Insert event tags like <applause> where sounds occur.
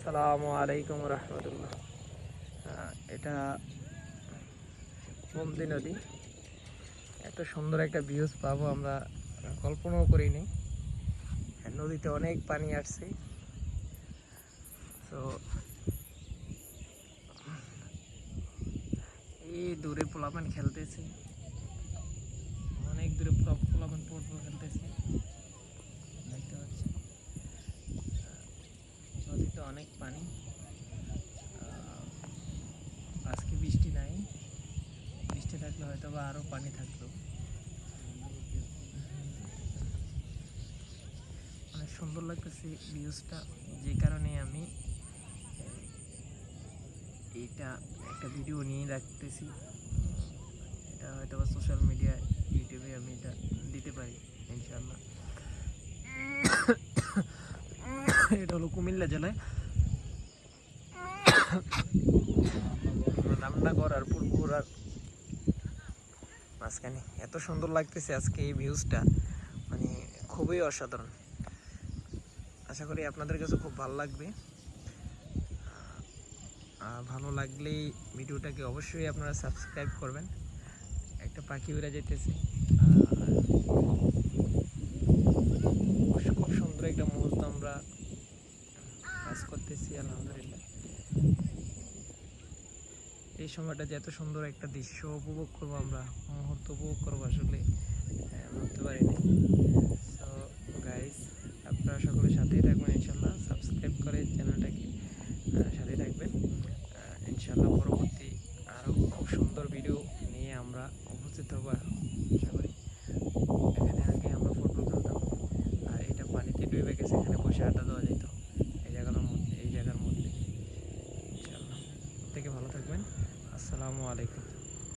আসসালামু আলাইকুম রহমতুল্লাহ। এটা বন্দি নদী। এত সুন্দর একটা ভিউজ পাবো আমরা। কল্পনাও করিনি। নদীতে অনেক পানি আসছে। তো এই দূরে পোলাপান খেলতেছে অনেক দূরে পোলা- পোলাপান ফুটবল খেলতেছে দেখতে পাচ্ছি নদীতে অনেক পানি। আজকে বৃষ্টি নাই। বৃষ্টি থাকলে হয়তো বা আরও পানি থাকতো অনেক সুন্দর লাগতেছে ভিউজটা। যে কারণে আমি এইটা একটা ভিডিও নিয়ে রাখতেছি। এটা হয়তো বা সোশ্যাল মিডিয়া ইউটিউবে আমি এটা দিতে পারি ইনশাল্লাহ <coughs> এটা হলো কুমিল্লা জেলায়। রামনগর আর পুরপুর আর মাঝখানে এত সুন্দর লাগতেছে আজকে এই ভিউজটা মানে খুবই অসাধারণ। আশা করি আপনাদের কাছে খুব ভালো লাগবে। ভালো লাগলেই ভিডিওটাকে অবশ্যই আপনারা সাবস্ক্রাইব করবেন। একটা পাখি উড়ে যেতেছে। খুব সুন্দর একটা মুহূর্ত আমরা কাজ করতেছি, আলহামদুলিল্লাহ। এই সময়টা যে এত সুন্দর একটা দৃশ্য উপভোগ করব আমরা মুহূর্ত উপভোগ করব আসলে আহ, ভাবতে পারিনি। সো গাইস আপনারা সকলে সাথেই থাকবেন ইনশাল্লাহ। সাবস্ক্রাইব করে চ্যানেলটাকে সাথেই থাকবেন। ইনশাল্লাহ পরবর্তী আরও খুব সুন্দর ভিডিও নিয়ে আমরা উপস্থিত হব আশা করি। এখানে আগে আমরা ফুটবল খেলতাম আর এটা পানিতে ডুবে গেছে এখানে বসে আড্ডা দেওয়া যেত এই জায়গার থেকে ভালো থাকবেন। আসসালামু আলাইকুম।